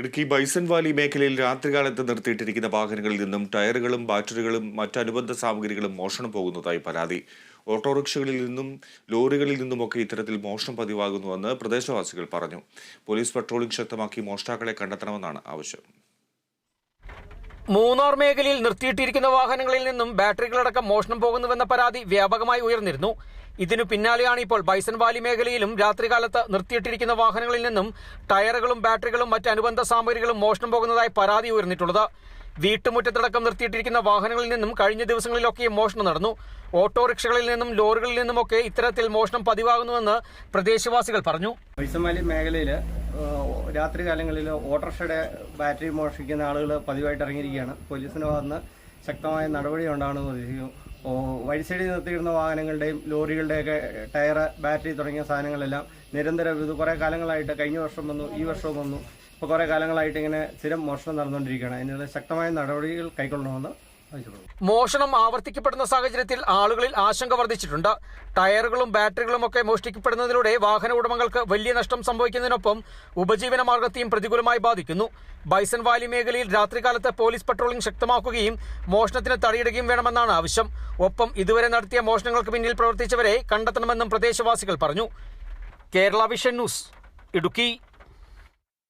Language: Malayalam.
ഇടുക്കി ബൈസൺ വാലി മേഖലയിൽ രാത്രികാലത്ത് നിർത്തിയിട്ടിരിക്കുന്ന വാഹനങ്ങളിൽ നിന്നും ടയറുകളും ബാറ്ററികളും മറ്റനുബന്ധ സാമഗ്രികളും മോഷണം പോകുന്നതായി പരാതി. ഓട്ടോറിക്ഷകളിൽ നിന്നും ലോറികളിൽ നിന്നുമൊക്കെ ഇത്തരത്തിൽ മോഷണം പതിവാകുന്നുവെന്ന് പ്രദേശവാസികൾ പറഞ്ഞു. പോലീസ് പട്രോളിംഗ് ശക്തമാക്കി മോഷ്ടാക്കളെ കണ്ടെത്തണമെന്നാണ് ആവശ്യം. മൂന്നാർ മേഖലയിൽ നിർത്തിയിട്ടിരിക്കുന്ന വാഹനങ്ങളിൽ നിന്നും ബാറ്ററികളടക്കം മോഷണം പോകുന്നുവെന്ന പരാതി വ്യാപകമായി ഉയർന്നിരുന്നു. ഇതിനു പിന്നാലെയാണ് ഇപ്പോൾ ബൈസൺ വാലി മേഖലയിലും രാത്രികാലത്ത് നിർത്തിയിട്ടിരിക്കുന്ന വാഹനങ്ങളിൽ നിന്നും ടയറുകളും ബാറ്ററികളും മറ്റ് അനുബന്ധ സാമഗ്രികളും മോഷണം പോകുന്നതായി പരാതി ഉയർന്നിട്ടുള്ളത്. വീട്ടുമുറ്റത്തടക്കം നിർത്തിയിട്ടിരിക്കുന്ന വാഹനങ്ങളിൽ നിന്നും കഴിഞ്ഞ ദിവസങ്ങളിലൊക്കെ മോഷണം നടന്നു. ഓട്ടോറിക്ഷകളിൽ നിന്നും ലോറികളിൽ നിന്നുമൊക്കെ ഇത്തരത്തിൽ മോഷണം പതിവാകുന്നുവെന്ന് പ്രദേശവാസികൾ പറഞ്ഞു. ബൈസൺ വാലി മേഖലയിൽ രാത്രി കാലങ്ങളിൽ ഓട്ടോറിക്ഷയുടെ ബാറ്ററി മോഷിക്കുന്ന ആളുകൾ പതിവായിട്ട് ഇറങ്ങിയിരിക്കുകയാണ്. പോലീസിന് വന്ന് ശക്തമായ നടപടി ഉണ്ടാകണമെന്ന് പ്രതീക്ഷിക്കും വഴി സൈഡിൽ നിർത്തിയിരുന്ന വാഹനങ്ങളുടെയും ലോറികളുടെയൊക്കെ ടയർ ബാറ്ററി തുടങ്ങിയ സാധനങ്ങളെല്ലാം നിരന്തരം ഇത് കുറേ കാലങ്ങളായിട്ട് കഴിഞ്ഞ വർഷം വന്നു ഈ വർഷവും വന്നു. ഇപ്പോൾ കുറേ കാലങ്ങളായിട്ട് ഇങ്ങനെ സ്ഥിരം മോഷണം നടന്നുകൊണ്ടിരിക്കുകയാണ്. അതിനുള്ള ശക്തമായ നടപടികൾ കൈക്കൊള്ളണമെന്ന് മോഷണം ആവർത്തിക്കപ്പെടുന്ന സാഹചര്യത്തിൽ ആളുകളിൽ ആശങ്ക വർദ്ധിച്ചിട്ടുണ്ട്. ടയറുകളും ബാറ്ററികളും ഒക്കെ മോഷ്ടിക്കപ്പെടുന്നതിലൂടെ വാഹന ഉടമകൾക്ക് വലിയ നഷ്ടം സംഭവിക്കുന്നതിനൊപ്പം ഉപജീവന മാർഗത്തെയും പ്രതികൂലമായി ബാധിക്കുന്നു. ബൈസൺ വാലി മേഖലയിൽ രാത്രികാലത്ത് പോലീസ് പട്രോളിംഗ് ശക്തമാക്കുകയും മോഷണത്തിന് തടയിടുകയും വേണമെന്നാണ് ആവശ്യം. ഒപ്പം ഇതുവരെ നടത്തിയ മോഷണങ്ങൾക്ക് പിന്നിൽ പ്രവർത്തിച്ചവരെ കണ്ടെത്തണമെന്നും പ്രദേശവാസികൾ പറഞ്ഞു. Kerala vision news Idukki.